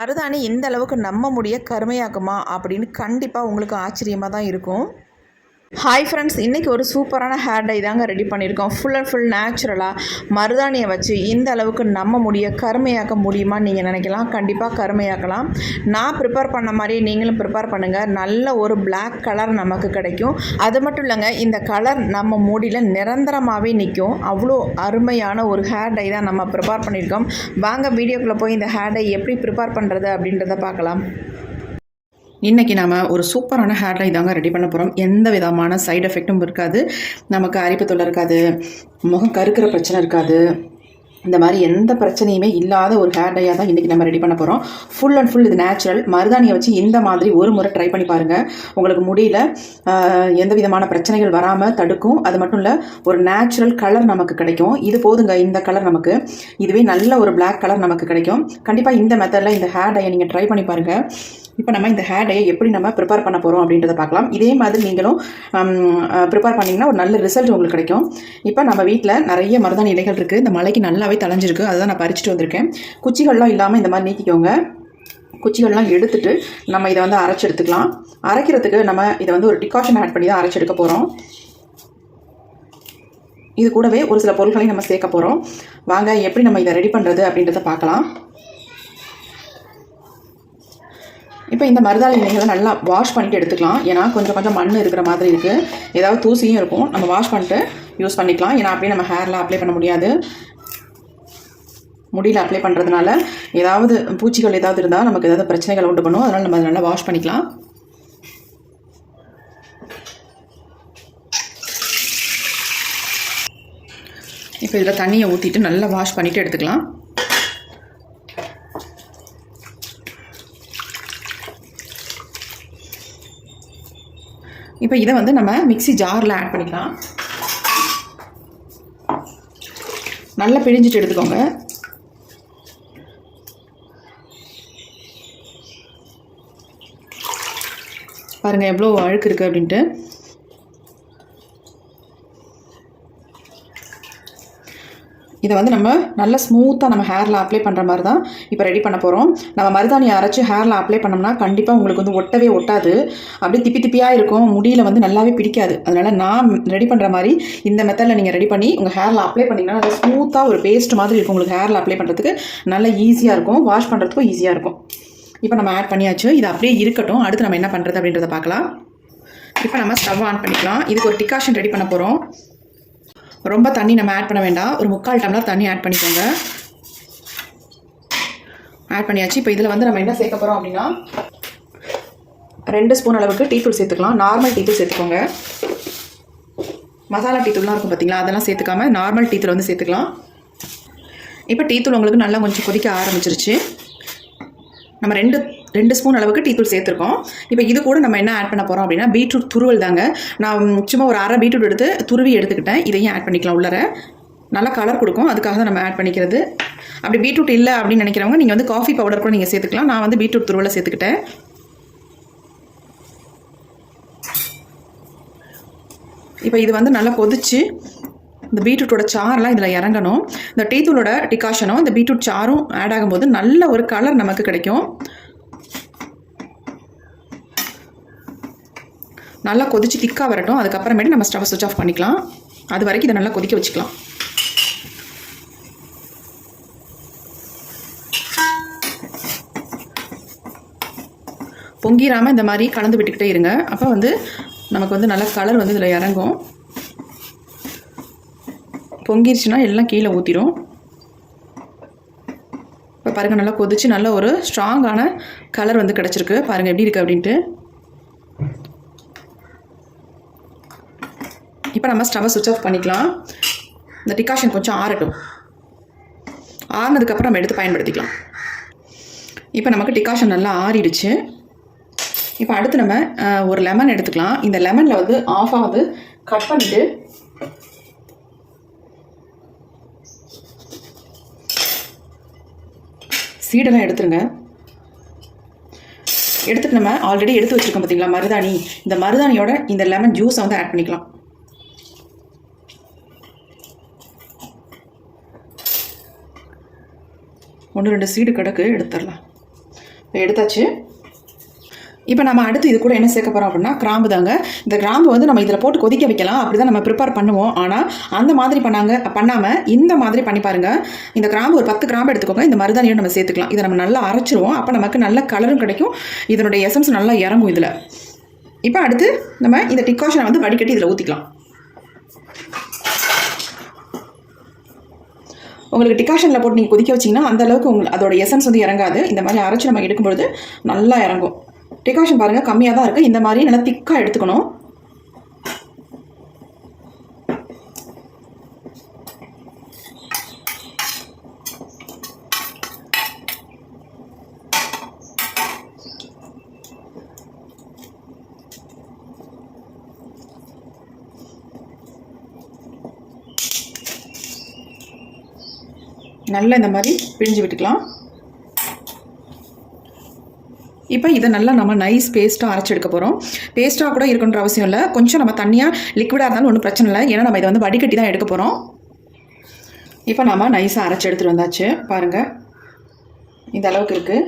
மருதாணி இந்த அளவுக்கு நம்ப முடிய கருமையாக்குமா? அப்படின்னு கண்டிப்பாக உங்களுக்கு ஆச்சரியமாக தான் இருக்கும். ஹாய் ஃப்ரெண்ட்ஸ் இன்றைக்கி ஒரு சூப்பரான ஹேர் டை தாங்க ரெடி பண்ணியிருக்கோம். ஃபுல் அண்ட் ஃபுல் நேச்சுரலாக மருதாணியை வச்சு இந்த அளவுக்கு நம்ம முடிய கருமையாக்க முடியுமா நீங்கள் நினைக்கலாம். கண்டிப்பாக கருமையாக்கலாம். நான் ப்ரிப்பேர் பண்ண மாதிரி நீங்களும் ப்ரிப்பேர் பண்ணுங்கள் நல்ல ஒரு பிளாக் கலர் நமக்கு கிடைக்கும். அது மட்டும் இல்லைங்க இந்த கலர் நம்ம முடியில் நிரந்தரமாகவே நிற்கும் அவ்வளோ அருமையான ஒரு ஹேர் டை தான் நம்ம ப்ரிப்பேர் பண்ணியிருக்கோம். வாங்க வீடியோக்குள்ளே போய் இந்த ஹேர் டை எப்படி ப்ரிப்பேர் பண்ணுறது அப்படின்றத பார்க்கலாம். இன்றைக்கி நாம் ஒரு சூப்பரான ஹேர் டை தாங்க ரெடி பண்ண போகிறோம் எந்த விதமான சைடு எஃபெக்ட்டும் இருக்காது. நமக்கு அரிப்பு தொல்லை இருக்காது. முகம் கருக்கிற பிரச்சனை இருக்காது. இந்த மாதிரி எந்த பிரச்சனையுமே இல்லாத ஒரு ஹேர் டையாக தான் இன்றைக்கி நம்ம ரெடி பண்ண போகிறோம் ஃபுல் அண்ட் ஃபுல் இது நேச்சுரல் மருதாணியை வச்சு இந்த மாதிரி ஒரு முறை ட்ரை பண்ணி பாருங்கள் உங்களுக்கு முடியல எந்த விதமான பிரச்சனைகள் வராமல் தடுக்கும். அது மட்டும் இல்லை ஒரு நேச்சுரல் கலர் நமக்கு கிடைக்கும். இது போதுங்க இந்த கலர் நமக்கு. இதுவே நல்ல ஒரு பிளாக் கலர் நமக்கு கிடைக்கும். கண்டிப்பாக இந்த மெத்தடில் இந்த ஹேர் டையை நீங்கள் ட்ரை பண்ணி பாருங்கள் இப்போ நம்ம இந்த ஹேர் டையை எப்படி நம்ம ப்ரிப்பேர் பண்ண போகிறோம் அப்படின்றத பார்க்கலாம். இதே மாதிரி நீங்களும் ப்ரிப்பேர் பண்ணிங்கன்னா ஒரு நல்ல ரிசல்ட் உங்களுக்கு கிடைக்கும். இப்போ நம்ம வீட்டில் நிறைய மருதாணி இலைகள் இருக்குது இந்த மலைக்கு நல்லாவே தலைஞ்சிருக்கு அதுதான் நான் பறிச்சுட்டு வந்திருக்கேன். குச்சிகள்லாம் இல்லாமல் இந்த மாதிரி நீக்கிக்கோங்க. குச்சிகள்லாம் எடுத்துட்டு நம்ம இதை வந்து அரைச்சி எடுத்துக்கலாம். அரைக்கிறதுக்கு நம்ம இதை வந்து ஒரு டிகாஷன் ஆட் பண்ணி தான் அரைச்சி எடுக்க போகிறோம் இது கூடவே ஒரு சில பொருட்களையும் நம்ம சேர்க்க போகிறோம் வாங்க எப்படி நம்ம இதை ரெடி பண்ணுறது அப்படின்றத பார்க்கலாம். இப்போ இந்த மருதாளி இலைகளை நல்லா வாஷ் பண்ணிட்டு எடுத்துக்கலாம். ஏன்னா கொஞ்சம் கொஞ்சம் மண் இருக்கிற மாதிரி இருக்குது ஏதாவது தூசியும் இருக்கும். நம்ம வாஷ் பண்ணிட்டு யூஸ் பண்ணிக்கலாம். ஏன்னா அப்படியே நம்ம ஹேரில் அப்ளை பண்ண முடியாது. முடியில் அப்ளை பண்ணுறதுனால ஏதாவது பூச்சிகள் ஏதாவது இருந்தால் நமக்கு ஏதாவது பிரச்சனைகள் உண்டு பண்ணும். அதனால் நம்ம அதை நல்லா வாஷ் பண்ணிக்கலாம். இப்போ இதில் தண்ணியை ஊற்றிட்டு நல்லா வாஷ் பண்ணிவிட்டு எடுத்துக்கலாம். இப்போ இதை வந்து நம்ம மிக்ஸி ஜாரில் ஆட் பண்ணிக்கலாம். நல்லா பிழிஞ்சிட்டு எடுத்துக்கோங்க. பாருங்கள் எவ்வளோ அழுக்கு இருக்குது அப்படின்ட்டு. இதை வந்து நம்ம நல்ல ஸ்மூத்தாக நம்ம ஹேரில் அப்ளை பண்ணுற மாதிரி தான் இப்போ ரெடி பண்ண போகிறோம் நம்ம மருதாணியை அரைச்சி ஹேரில் அப்ளை பண்ணோம்னா கண்டிப்பாக உங்களுக்கு வந்து ஒட்டவே ஒட்டாது. அப்படியே திப்பி திப்பியாக இருக்கும். முடியில் வந்து நல்லாவே பிடிக்காது. அதனால் நான் ரெடி பண்ணுற மாதிரி இந்த மெத்தடில் நீங்கள் ரெடி பண்ணி உங்கள் ஹேரில் அப்ளை பண்ணிங்கன்னா நல்லா ஸ்மூத்தாக ஒரு பேஸ்ட் மாதிரி இருக்கும் உங்களுக்கு ஹேரில் அப்ளை பண்ணுறதுக்கு நல்லா ஈஸியாக இருக்கும். வாஷ் பண்ணுறதுக்கும் ஈஸியாக இருக்கும். இப்போ நம்ம ஆட் பண்ணியாச்சு. இது அப்படியே இருக்கட்டும். அடுத்து நம்ம என்ன பண்ணுறது அப்படின்றத பார்க்கலாம். இப்போ நம்ம ஸ்டவ் ஆன் பண்ணிக்கலாம். இதுக்கு ஒரு டிகாஷன் ரெடி பண்ண போகிறோம் ரொம்ப தண்ணி நம்ம ஆட் பண்ண வேண்டாம். ஒரு முக்கால் டம்ளர் தண்ணி ஆட் பண்ணிக்கோங்க. ஆட் பண்ணியாச்சு. இப்போ இதில் வந்து நம்ம என்ன சேர்க்க போகிறோம் அப்படின்னா ரெண்டு ஸ்பூன் அளவுக்கு டீ தூள் சேர்த்துக்கலாம். நார்மல் டீ தூள் சேர்த்துக்கோங்க. மசாலா டீ தூள்லாம் இருக்கும் பார்த்தீங்களா அதெல்லாம் சேர்த்துக்காம நார்மல் டீ தூள் வந்து சேர்த்துக்கலாம். இப்போ டீ தூள் உங்களுக்கு நல்லா கொஞ்சம் கொதிக்க ஆரம்பிச்சிருச்சு. நம்ம ரெண்டு ரெண்டு ஸ்பூன் அளவுக்கு டீ தூள் சேர்த்துருக்கோம். இப்போ இது கூட நம்ம என்ன ஆட் பண்ண போகிறோம் அப்படின்னா பீட்ரூட் துருவல் தாங்க. நான் சும்மா ஒரு அரை பீட்ரூட் எடுத்து துருவி எடுத்துக்கிட்டேன். இதையும் ஆட் பண்ணிக்கலாம் உள்ளர. நல்லா கலர் கொடுக்கும். அதுக்காக தான் நம்ம ஆட் பண்ணிக்கிறது. அப்படி பீட்ரூட் இல்லை அப்படின்னு நினைக்கிறவங்க நீங்கள் வந்து காஃபி பவுடர் கூட நீங்கள் சேர்த்துக்கலாம். நான் வந்து பீட்ரூட் துருவலை சேர்த்துக்கிட்டேன். இப்போ இது வந்து நல்லா கொதிச்சு இந்த பீட்ரூட்டோட சாரெலாம் இதில் இறங்கணும். இந்த டீ தூளோட டிகாஷனும் இந்த பீட்ரூட் சாரும் ஆட் ஆகும்போது நல்ல ஒரு கலர் நமக்கு கிடைக்கும். நல்லா கொதிச்சு திக்காக வரட்டும். அதுக்கப்புறமேட்டு நம்ம ஸ்டவ் சுவிச் ஆஃப் பண்ணிக்கலாம். அது வரைக்கும் இதை நல்லா கொதிக்க வச்சுக்கலாம். பொங்கிராமல் இந்த மாதிரி கலந்து விட்டுக்கிட்டே இருங்க. அப்போ வந்து நமக்கு வந்து நல்லா கலர் வந்து இதில் இறங்கும். பொங்கிருச்சுன்னா எல்லாம் கீழே ஊற்றிடும் இப்போ பாருங்கள் நல்லா கொதிச்சு நல்ல ஒரு ஸ்ட்ராங்கான கலர் வந்து கிடச்சிருக்கு. பாருங்கள் எப்படி இருக்குது அப்படின்ட்டு. இப்போ நம்ம ஸ்டவ்வை சுவிச் ஆஃப் பண்ணிக்கலாம். இந்த டிகாஷன் கொஞ்சம் ஆறட்டும். ஆறினதுக்கப்புறம் நம்ம எடுத்து பயன்படுத்திக்கலாம். இப்போ நமக்கு டிகாஷன் நல்லா ஆறிடுச்சு. இப்போ அடுத்து நம்ம ஒரு லெமன் எடுத்துக்கலாம். இந்த லெமனில் வந்து ஆஃபாக வந்து கட் பண்ணிவிட்டு சீடெல்லாம் எடுத்துருங்க. எடுத்துட்டு நம்ம ஆல்ரெடி எடுத்து வச்சுருக்கோம் பார்த்தீங்களா மருதாணி. இந்த மருதாணியோட இந்த லெமன் ஜூஸை வந்து ஆட் பண்ணிக்கலாம். ஒன்று ரெண்டு சீடு கிடக்கு எடுத்துடலாம். இப்போ எடுத்தாச்சு. இப்போ நம்ம அடுத்து இது கூட என்ன சேர்க்க போகிறோம் அப்படின்னா கிராம்பு தாங்க. இந்த கிராம்பு வந்து நம்ம இதில் போட்டு கொதிக்க வைக்கலாம். அப்படி தான் நம்ம ப்ரிப்பேர் பண்ணுவோம். ஆனால் அந்த மாதிரி பண்ணாங்க பண்ணாமல் இந்த மாதிரி பண்ணி பாருங்கள் இந்த கிராம்பு ஒரு பத்து கிராம்பு எடுத்துக்கோங்க. இந்த மருதாணியும் நம்ம சேர்த்துக்கலாம். இதை நம்ம நல்லா அரைச்சிருவோம். அப்போ நமக்கு நல்ல கலரும் கிடைக்கும். இதனுடைய எசன்ஸ் நல்லா இறங்கும் இதில். இப்போ அடுத்து நம்ம இந்த டிகாஷனை வந்து வடிகட்டி இதில் ஊற்றிக்கலாம் உங்களுக்கு டிகாஷனில் போட்டு நீங்கள் கொதிக்க வச்சிங்கன்னா அந்த அளவுக்கு உங்களுக்கு அதோட எசன்ஸ் வந்து இறங்காது. இந்த மாதிரி அரைச்சி நம்ம எடுக்கும்பொழுது நல்லா இறங்கும். டிகாஷன் பாருங்கள் கம்மியாக தான் இருக்குது இந்த மாதிரி நல்லா திக்காக எடுத்துக்கணும். நல்லா இந்த மாதிரி பிழிஞ்சு விட்டுக்கலாம். இப்போ இதை நல்லா நம்ம நைஸ் பேஸ்ட்டாக அரைச்சி எடுக்க போகிறோம் பேஸ்ட்டாக கூட இருக்கணுன்ற அவசியம் இல்லை. கொஞ்சம் நம்ம தண்ணியாக லிக்விடாக இருந்தாலும் ஒன்றும் பிரச்சனை இல்லை. ஏன்னா நம்ம இதை வந்து வடிகட்டி தான் எடுக்க போகிறோம் இப்போ நம்ம நைஸாக அரைச்சி எடுத்துகிட்டு வந்தாச்சு. பாருங்கள் இந்த அளவுக்கு இருக்குது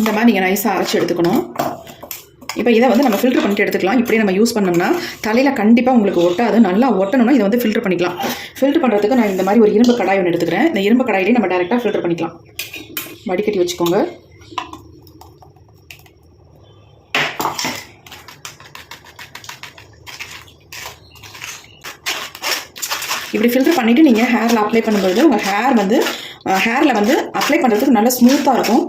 இந்த மாதிரி நீங்கள் நைஸாக அரைச்சி எடுத்துக்கணும். இப்போ இதை வந்து நம்ம ஃபில்டர் பண்ணிட்டு எடுத்துக்கலாம். இப்படி நம்ம யூஸ் பண்ணோம்னா தலையில் கண்டிப்பாக உங்களுக்கு ஒட்டாது. நல்லா ஒட்டணும்னா இதை வந்து ஃபில்டர் பண்ணிக்கலாம். ஃபில்டர் பண்ணுறதுக்கு நான் இந்த மாதிரி ஒரு இரும்பு கடாய் ஒன்று எடுத்துக்கிறேன். இந்த இரும்பு கடாயிலே நம்ம டேரெக்டாக ஃபில்டர் பண்ணிக்கலாம். வடிகட்டி வச்சுக்கோங்க. இப்படி ஃபில்டர் பண்ணிவிட்டு நீங்கள் ஹேரில் அப்ளை பண்ணும்போது உங்கள் ஹேர் வந்து ஹேரில் வந்து அப்ளை பண்ணுறதுக்கு நல்லா ஸ்மூத்தாக இருக்கும்.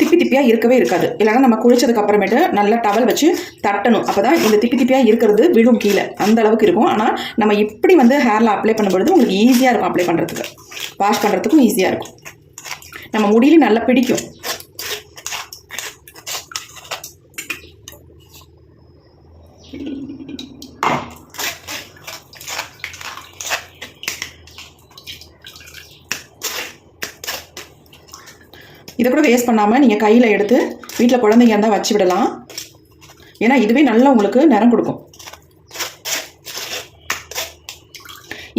திப்பி திப்பியாக இருக்கவே இருக்காது. இல்லைன்னா நம்ம குளிச்சதுக்கு அப்புறமேட்டு நல்லா டவல் வச்சு தட்டணும். அப்போ தான் இந்த திப்பி திப்பியாக இருக்கிறது விழும் கீழே. அந்த அளவுக்கு இருக்கும். ஆனால் நம்ம இப்படி வந்து ஹேரில் அப்ளை பண்ணும்பொழுது உங்களுக்கு ஈஸியாக இருக்கும் அப்ளை பண்ணுறதுக்கு வாஷ் பண்ணுறதுக்கும் ஈஸியாக இருக்கும். நம்ம முடியிலையும் நல்லா பிடிக்கும். இதை கூட வேஸ்ட் பண்ணாமல் நீங்கள் கையில் எடுத்து வீட்டில் குழந்தைங்க இருந்தால் வச்சு விடலாம். ஏன்னா இதுவே நல்லா உங்களுக்கு நிறம் கொடுக்கும்.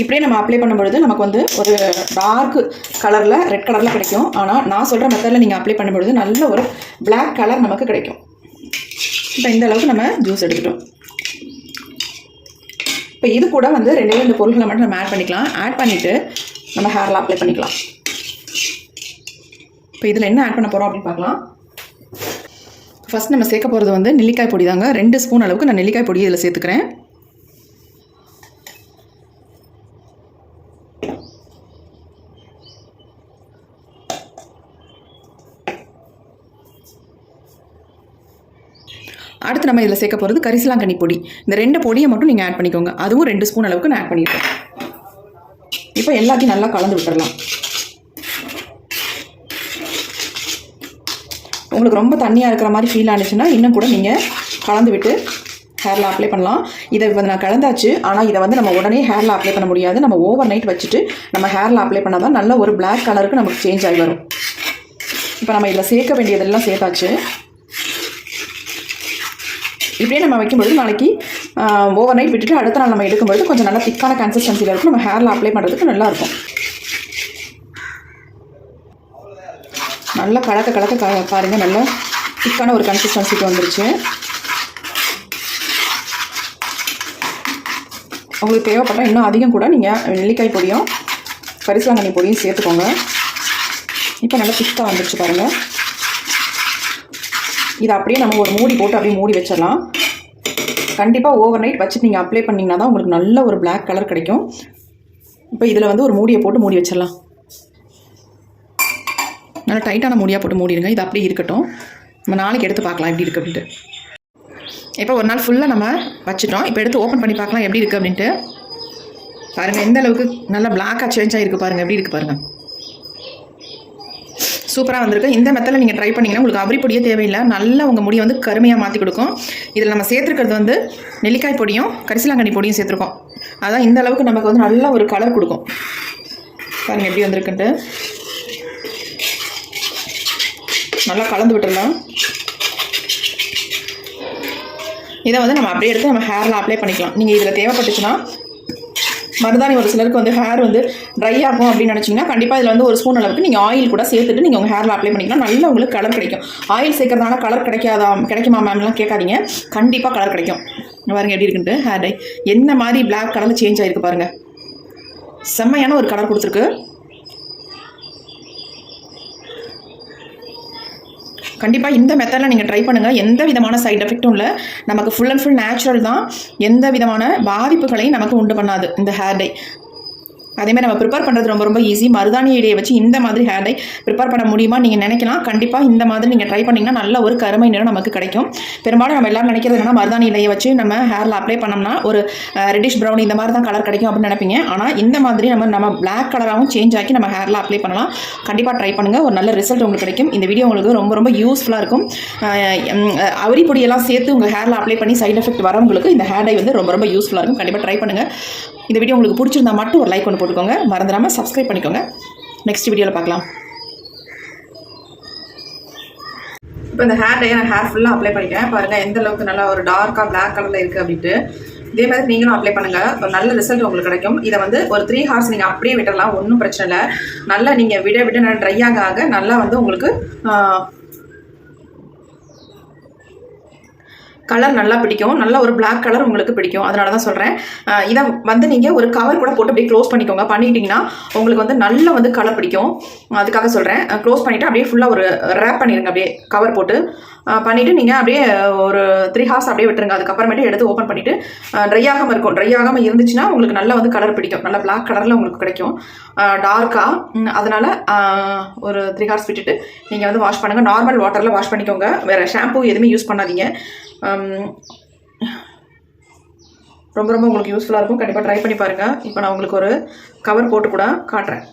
இப்படியே நம்ம அப்ளை பண்ணும்பொழுது நமக்கு வந்து ஒரு டார்க் கலரில் ரெட் கலரில் கிடைக்கும். ஆனால் நான் சொல்கிற மெத்தடில் நீங்கள் அப்ளை பண்ணும்பொழுது நல்ல ஒரு பிளாக் கலர் நமக்கு கிடைக்கும். இப்போ இந்த அளவுக்கு நம்ம ஜூஸ் எடுத்துட்டோம். இப்போ இது கூட வந்து ரெண்டே ரெண்டு பொருட்களை மட்டும் நம்ம ஆட் பண்ணிக்கலாம். ஆட் பண்ணிவிட்டு நம்ம ஹேரில் அப்ளை பண்ணிக்கலாம். இப்போ இதில் என்ன ஆட் பண்ண போகிறோம் அப்படின்னு பார்க்கலாம். ஃபஸ்ட் நம்ம சேர்க்க போகிறது வந்து நெல்லிக்காய் பொடி தாங்க. ரெண்டு ஸ்பூன் அளவுக்கு நான் நெல்லிக்காய் பொடி இதில் சேர்த்துக்கிறேன். அடுத்து நம்ம இதில் சேர்க்க போகிறது கரிசலாங்கண்ணி பொடி. இந்த ரெண்டு பொடியை மட்டும் நீங்கள் ஆட் பண்ணிக்கோங்க. அதுவும் ரெண்டு ஸ்பூன் அளவுக்கு நான் ஆட் பண்ணியிருக்கேன் இப்போ எல்லாத்தையும் நல்லா கலந்து விட்டுறலாம். உங்களுக்கு ரொம்ப தண்ணியாக இருக்கிற மாதிரி ஃபீல் ஆனிச்சுன்னா இன்னும் கூட நீங்கள் கலந்து விட்டு ஹேரில் அப்ளை பண்ணலாம். இதை இப்போ நான் கலந்தாச்சு. ஆனால் இதை வந்து நம்ம உடனே ஹேரில் அப்ளை பண்ண முடியாது. நம்ம ஓவர் நைட் வச்சுட்டு நம்ம ஹேரில் அப்ளை பண்ணால் தான் நல்ல ஒரு பிளாக் கலருக்கு நமக்கு சேஞ்ச் ஆகி வரும். இப்போ நம்ம இதில் சேர்க்க வேண்டியதெல்லாம் சேர்த்தாச்சு. இப்படியே நம்ம வைக்கும்பொழுது நாளைக்கு ஓவர் நைட் விட்டுட்டு அடுத்த நாள் நம்ம எடுக்கும்பொழுது கொஞ்சம் நல்லா திக்கான கன்சிஸ்டன்சியில் இருக்கும். நம்ம ஹேரில் அப்ளை பண்ணுறதுக்கு நல்லா நல்லா கலக்க கலக்க க பாருங்கள் நல்லா திக்கான ஒரு கன்சிஸ்டன்சிக்கு வந்துருச்சு. உங்களுக்கு தேவைப்பட்டால் இன்னும் அதிகம் கூட நீங்கள் நெல்லிக்காய் பொடியும் கரிசலாங்கண்ணி பொடியும் சேர்த்துக்கோங்க. இப்போ நல்லா திக்காக வந்துருச்சு பாருங்கள் இதை அப்படியே நம்ம ஒரு மூடி போட்டு அப்படியே மூடி வச்சிடலாம். கண்டிப்பாக ஓவர் நைட் வச்சுட்டு நீங்கள் அப்ளை பண்ணிங்கன்னா தான் உங்களுக்கு நல்ல ஒரு பிளாக் கலர் கிடைக்கும். இப்போ இதில் வந்து ஒரு மூடியை போட்டு மூடி வச்சிடலாம். நல்லா டைட்டான மூடியாக போட்டு மூடிடுங்க இது அப்படியே இருக்கட்டும். நம்ம நாளைக்கு எடுத்து பார்க்கலாம் எப்படி இருக்குது அப்படின்ட்டு. இப்போ ஒரு நாள் ஃபுல்லாக நம்ம வச்சுட்டோம். இப்போ எடுத்து ஓப்பன் பண்ணி பார்க்கலாம் எப்படி இருக்குது அப்படின்ட்டு. பாருங்கள் எந்த அளவுக்கு நல்லா பிளாக்காக சேஞ்ச் ஆகிருக்கு பாருங்கள் எப்படி இருக்குது பாருங்கள் சூப்பராக வந்திருக்கு. இந்த மெத்தடில் நீங்கள் ட்ரை பண்ணிங்கன்னா உங்களுக்கு அவரி பொடியே தேவையில்லை. நல்லா உங்கள் முடியை வந்து கருமையாக மாற்றி கொடுக்கும். இதில் நம்ம சேர்த்துருக்கிறது வந்து நெல்லிக்காய் பொடியும் கரிசலாங்கண்ணி பொடியும் சேர்த்துருக்கோம். அதான் இந்த அளவுக்கு நமக்கு வந்து நல்ல ஒரு கலர் கொடுக்கும். பாருங்கள் எப்படி வந்திருக்குன்ட்டு. நல்லா கலந்து விட்டுருந்தோம் இதை வந்து நம்ம அப்படியே எடுத்து நம்ம ஹேரில் அப்ளை பண்ணிக்கலாம். நீங்கள் இதில் தேவைப்பட்டுச்சுன்னா மருதாணி ஒரு சிலருக்கு வந்து ஹேர் வந்து ட்ரை ஆகும் அப்படின்னு நினச்சிங்கன்னா கண்டிப்பாக இதில் வந்து ஒரு ஸ்பூன் அளவுக்கு நீங்கள் ஆயில் கூட சேர்த்துட்டு நீங்கள் உங்கள் ஹேரில் அப்ளை பண்ணிக்கலாம். நல்லா உங்களுக்கு கலர் கிடைக்கும். ஆயில் சேர்க்கறதுனால கலர் கிடைக்காதா கிடைக்குமா மேம்லாம் கேட்காதீங்க. கண்டிப்பாக கலர் கிடைக்கும். பாருங்கள் எப்படி இருக்குன்ட்டு ஹேர் டை என்ன மாதிரி பிளாக் கலரில் சேஞ்ச் ஆகிருக்கு பாருங்கள் செம்மையான ஒரு கலர் கொடுத்துருக்கு. கண்டிப்பாக இந்த மெத்தடில் நீங்கள் ட்ரை பண்ணுங்கள் எந்த விதமான சைட் எஃபெக்ட்டும் இல்லை. நமக்கு ஃபுல் அண்ட் ஃபுல் நேச்சுரல் தான். எந்த விதமான பாதிப்புகளையும் நமக்கு உண்டு பண்ணாது இந்த ஹேர் டை அதேமாதிரி நம்ம ப்ரிப்பேர் பண்ணுறது ரொம்ப ரொம்ப ஈஸி மருதாணி இடையை வச்சு இந்த மாதிரி ஹேர் டை ப்ரிப்பேர் பண்ண முடியுமா? நீங்கள் நினைக்கலாம். கண்டிப்பாக இந்த மாதிரி நீங்கள் ட்ரை பண்ணிங்கன்னா நல்ல ஒரு கருமை நிறம் நமக்கு கிடைக்கும். பெரும்பாலும் நம்ம எல்லாரும் நினைக்கிறது என்னன்னா மருதாணி இலையை வச்சு நம்ம ஹேரில் அப்ளை பண்ணோம்னா ஒரு ரெட்டிஷ் ப்ரௌன் இந்த மாதிரி தான் கலர் கிடைக்கும் அப்படின்னு நினைப்பீங்க. ஆனால் இந்த மாதிரி நம்ம நம்ம பிளாக் கலராகவும் சேஞ்ச் ஆக்கி நம்ம ஹேரில் அப்ளை பண்ணலாம். கண்டிப்பாக ட்ரை பண்ணுங்கள் ஒரு நல்ல ரிசல்ட் உங்களுக்கு கிடைக்கும். இந்த வீடியோ உங்களுக்கு ரொம்ப ரொம்ப யூஸ்ஃபுல்லாக இருக்கும். அவரி பொடியெல்லாம் சேர்த்து உங்கள் ஹேரில் அப்ளை பண்ணி சைட் எஃபெக்ட் வரவங்களுக்கு இந்த ஹேர் டை வந்து ரொம்ப ரொம்ப யூஸ்ஃபுல்லாக இருக்கும். கண்டிப்பாக ட்ரை பண்ணுங்கள் இந்த வீடியோ உங்களுக்கு பிடிச்சிருந்தா மட்டும் ஒரு லைக் ஒன்று போட்டுக்கோங்க. மறந்துடாமல் சப்ஸ்கிரைப் பண்ணிக்கோங்க. நெக்ஸ்ட் வீடியோவில் பார்க்கலாம். இப்போ இந்த ஹேர் டை நான் ஹேர் ஃபுல்லாக அப்ளை பண்ணிட்டேன். பாருங்கள் எந்த அளவுக்கு நல்லா ஒரு டார்க்காக பிளாக் கலரில் இருக்குது அப்படின்ட்டு. இதே மாதிரி நீங்களும் அப்ளை பண்ணுங்கள் ஒரு நல்ல ரிசல்ட் உங்களுக்கு கிடைக்கும். இதை வந்து ஒரு த்ரீ ஹார்ஸ் நீங்கள் அப்படியே விட்டுடலாம் ஒன்றும் பிரச்சனை இல்லை. நல்லா நீங்கள் விட விட நல்லா ட்ரை ஆக ஆக நல்லா வந்து உங்களுக்கு கலர் நல்லா பிடிக்கும். நல்ல ஒரு பிளாக் கலர் உங்களுக்கு பிடிக்கும். அதனால தான் சொல்கிறேன் இதை வந்து நீங்கள் ஒரு கவர் கூட போட்டு அப்படியே க்ளோஸ் பண்ணிக்கோங்க. பண்ணிட்டீங்கன்னா உங்களுக்கு வந்து நல்ல வந்து கலர் பிடிக்கும். அதுக்காக சொல்கிறேன் க்ளோஸ் பண்ணிவிட்டு அப்படியே ஃபுல்லாக ஒரு ரேப் பண்ணிடுங்க அப்படியே கவர் போட்டு. பண்ணிவிட்டு நீங்கள் அப்படியே ஒரு த்ரீ ஹார்ஸ் அப்படியே விட்டுருங்க. அதுக்கப்புறமேட்டு எடுத்து ஓப்பன் பண்ணிவிட்டு ட்ரை ஆகாமல் இருக்கும். ட்ரை ஆகாமல் இருந்துச்சுன்னா உங்களுக்கு நல்லா வந்து கலர் பிடிக்கும். நல்லா பிளாக் கலரில் உங்களுக்கு கிடைக்கும். டார்க்காக அதனால் ஒரு த்ரீ ஹார்ஸ் விட்டுட்டு நீங்கள் வந்து வாஷ் பண்ணுங்கள் நார்மல் வாட்டரில் வாஷ் பண்ணிக்கோங்க. வேறு ஷாம்பு எதுவுமே யூஸ் பண்ணாதீங்க. Um, ரொம்ப ரொம்ப உங்களுக்கு யூஸ்ஃபுல்லாக இருக்கும். கண்டிப்பாக ட்ரை பண்ணி பாருங்கள் இப்போ நான் உங்களுக்கு ஒரு கவர் போட்டு கூட காட்டுறேன்.